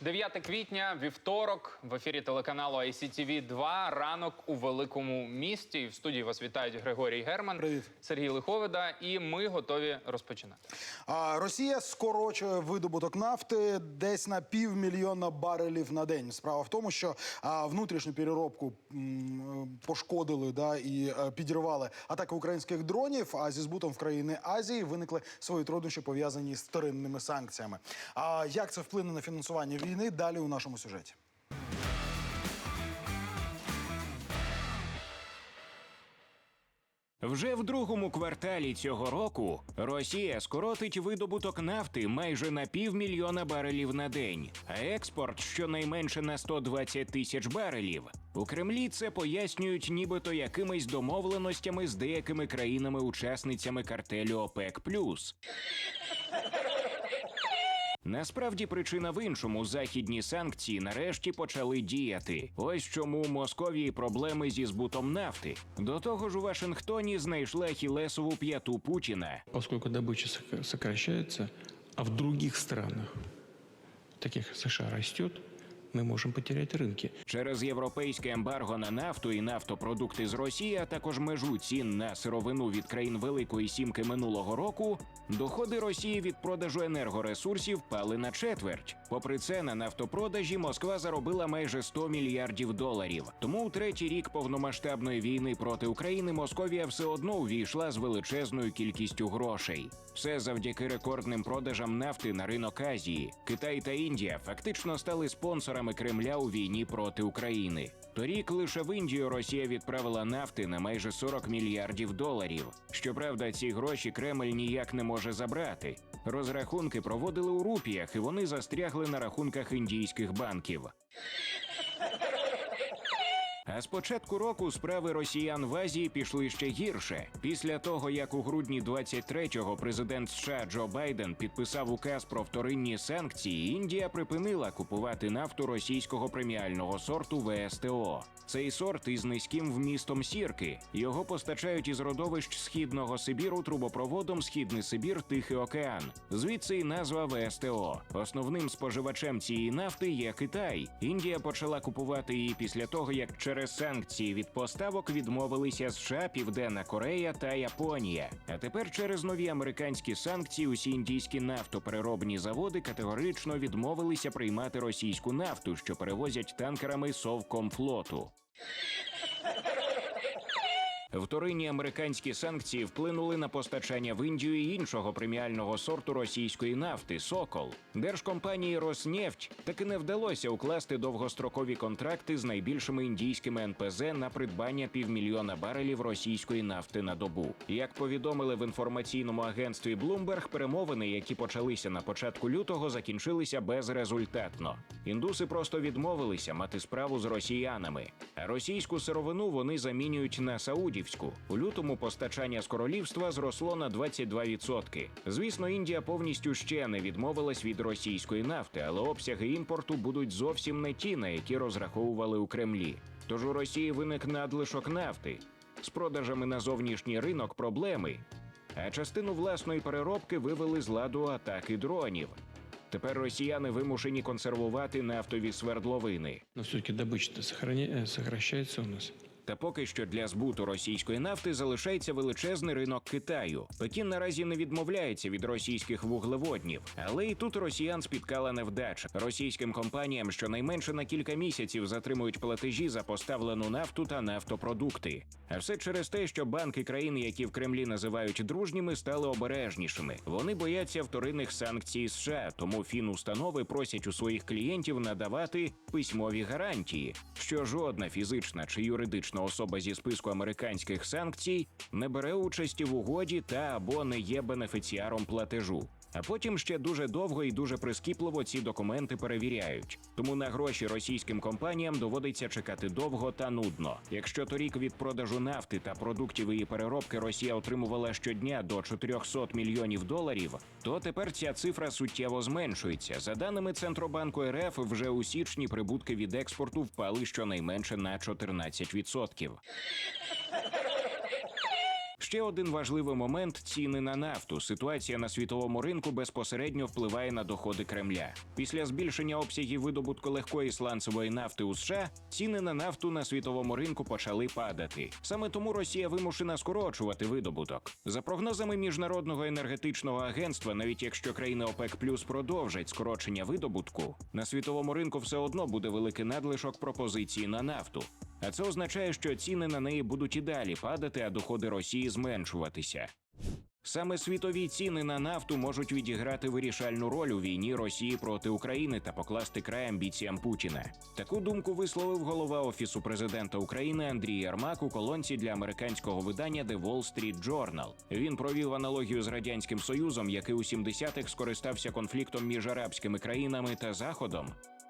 9 квітня, вівторок, в ефірі телеканалу ICTV 2 ранок у великому місті. В студії вас вітають Григорій Герман, Привіт. Сергій Лиховида, і ми готові розпочинати. А, Росія скорочує видобуток нафти десь на півмільйона барелів на день. Справа в тому, що а, внутрішню переробку м, пошкодили да, і е, підірвали атаки українських дронів. А зі збутом в країни Азії виникли свої труднощі пов'язані з вторинними санкціями. А як це вплине на фінансування війни? Далі у нашому сюжеті. Вже в другому кварталі цього року Росія скоротить видобуток нафти майже на півмільйона барелів на день, а експорт щонайменше на 120 тисяч барелів. У Кремлі це пояснюють нібито якимись домовленостями з деякими країнами-учасницями картелю ОПЕК+. Насправді причина в іншому. Західні санкції нарешті почали діяти. Ось чому у Московії проблеми зі збутом нафти. До того ж, у Вашингтоні знайшли ахілесову п'яту Путіна. оскільки добича сокращається, а в других странах, таких США, растет, мы можем потерять рынки. Через європейське ембарго на нафту і нафтопродукти з Росії, а також межу цін на сировину від країн Великої Сімки минулого року, доходи Росії від продажу енергоресурсів пали на четверть. Попри це, на нафтопродажі Москва заробила майже 100 мільярдів доларів. Тому у третій рік повномасштабної війни проти України Московія все одно увійшла з величезною кількістю грошей. Все завдяки рекордним продажам нафти на ринок Азії. Китай та Індія фактично стали спонсорами Кремля у війні проти України. Торік лише в Індію Росія відправила нафти на майже 40 мільярдів доларів. Щоправда, ці гроші Кремль ніяк не може забрати. Розрахунки проводили у рупіях, і вони застрягли на рахунках індійських банків. А з початку року справи росіян в Азії пішли ще гірше. Після того, як у грудні 23-го президент США Джо Байден підписав указ про вторинні санкції, Індія припинила купувати нафту російського преміального сорту ВСТО. Цей сорт із низьким вмістом сірки. Його постачають із родовищ східного Сибіру трубопроводом Східний Сибір Тихий океан. Звідси й назва ВСТО. Основним споживачем цієї нафти є Китай. Індія почала купувати її після того, як через санкції від поставок відмовилися США, Південна Корея та Японія. А тепер через нові американські санкції усі індійські нафтопереробні заводи категорично відмовилися приймати російську нафту, що перевозять танкерами Совкомфлоту. Вторинні американські санкції вплинули на постачання в Індію іншого преміального сорту російської нафти Сокол. Держкомпанії Роснефть таки не вдалося укласти довгострокові контракти з найбільшими індійськими НПЗ на придбання півмільйона барелів російської нафти на добу. Як повідомили в інформаційному агентстві Bloomberg, перемовини, які почалися на початку лютого, закінчилися безрезультатно. Індуси просто відмовилися мати справу з росіянами. А російську сировину вони замінюють на саудівську. У лютому постачання з королівства зросло на 22%. Звісно, Індія повністю ще не відмовилась від російської нафти, але обсяги імпорту будуть зовсім не ті, на які розраховували у Кремлі. Тож у Росії виник надлишок нафти. З продажами на зовнішній ринок проблеми. А частину власної переробки вивели з ладу атаки дронів. Тепер росіяни вимушені консервувати нафтові свердловини. Но все-таки сохраня- э, у нас. Та поки що для збуту російської нафти залишається величезний ринок Китаю. Пекін наразі не відмовляється від російських вуглеводнів, але і тут росіян спіткала невдача. Російським компаніям щонайменше на кілька місяців затримують платежі за поставлену нафту та нафтопродукти. А все через те, що банки країн, які в Кремлі називають дружніми, стали обережнішими. Вони бояться вторинних санкцій США, тому фінустанови просять у своїх клієнтів надавати письмові гарантії, що жодна фізична чи юридична особа зі списку американських санкцій не бере участі в угоді та або не є бенефіціаром платежу. А потім ще дуже довго і дуже прискіпливо ці документи перевіряють. Тому на гроші російським компаніям доводиться чекати довго та нудно. Якщо торік від продажу нафти та продуктів її переробки Росія отримувала щодня до 400 мільйонів доларів, то тепер ця цифра суттєво зменшується. За даними Центробанку РФ, вже у січні прибутки від експорту впали щонайменше на 14%. Ще один важливий момент ціни на нафту. Ситуація на світовому ринку безпосередньо впливає на доходи Кремля. Після збільшення обсягів видобутку легкої сланцевої нафти у США ціни на нафту на світовому ринку почали падати. Саме тому Росія вимушена скорочувати видобуток. За прогнозами міжнародного енергетичного агентства, навіть якщо країни ОПЕК Плюс продовжать скорочення видобутку, на світовому ринку все одно буде великий надлишок пропозиції на нафту. А це означає, що ціни на неї будуть і далі падати, а доходи Росії зменшуватися. Саме світові ціни на нафту можуть відіграти вирішальну роль у війні Росії проти України та покласти край амбіціям Путіна. Таку думку висловив голова офісу президента України Андрій Ярмак у колонці для американського видання The Wall Street Journal. Він провів аналогію з радянським союзом, який у 70-х скористався конфліктом між арабськими країнами та заходом.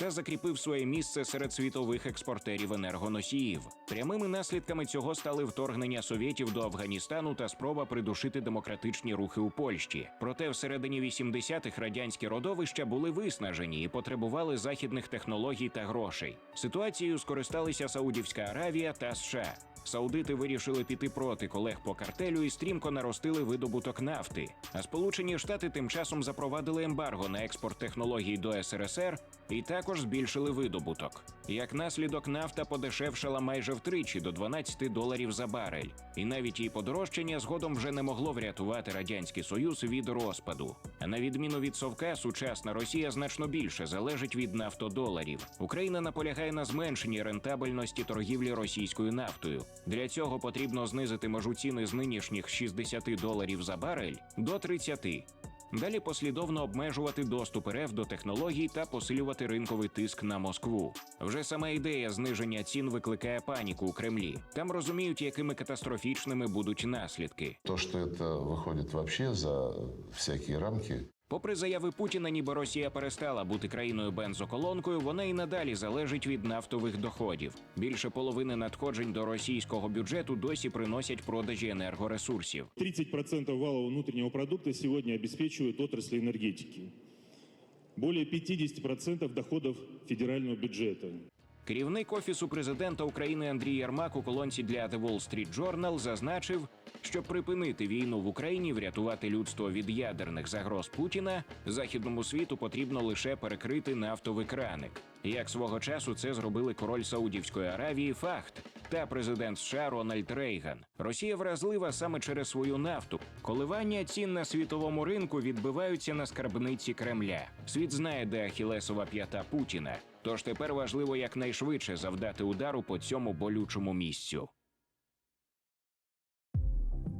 Та закріпив своє місце серед світових експортерів енергоносіїв. Прямими наслідками цього стали вторгнення совєтів до Афганістану та спроба придушити демократичні рухи у Польщі. Проте всередині 80-х радянські родовища були виснажені і потребували західних технологій та грошей. Ситуацією скористалися Саудівська Аравія та США. Саудити вирішили піти проти колег по картелю і стрімко наростили видобуток нафти. А Сполучені Штати тим часом запровадили ембарго на експорт технологій до СРСР і також збільшили видобуток. Як наслідок, нафта подешевшала майже втричі до 12 доларів за барель, і навіть її подорожчання згодом вже не могло врятувати радянський союз від розпаду. На відміну від совка, сучасна Росія значно більше залежить від нафтодоларів. Україна наполягає на зменшенні рентабельності торгівлі російською нафтою. Для цього потрібно знизити межу ціни з нинішніх 60 доларів за барель до 30. Далі послідовно обмежувати доступ РФ до технологій та посилювати ринковий тиск на Москву. Вже сама ідея зниження цін викликає паніку у Кремлі. Там розуміють, якими катастрофічними будуть наслідки. То, що це виходить взагалі за всякі рамки, Попри заяви Путіна, ніби Росія перестала бути країною бензоколонкою, вона і надалі залежить від нафтових доходів. Більше половини надходжень до російського бюджету досі приносять продажі енергоресурсів. 30% валового внутреннего продукта сегодня обеспечивает отрасль энергетики. Более 50% доходов федерального бюджета. Керівник офісу президента України Андрій Ярмак у колонці для The Wall Street Journal зазначив, щоб припинити війну в Україні, врятувати людство від ядерних загроз Путіна, західному світу потрібно лише перекрити нафтовий краник. Як свого часу це зробили король Саудівської Аравії Фахт та президент США Рональд Рейган. Росія вразлива саме через свою нафту. Коливання цін на світовому ринку відбиваються на скарбниці Кремля. Світ знає, де Ахілесова п'ята Путіна. Тож тепер важливо якнайшвидше завдати удару по цьому болючому місцю.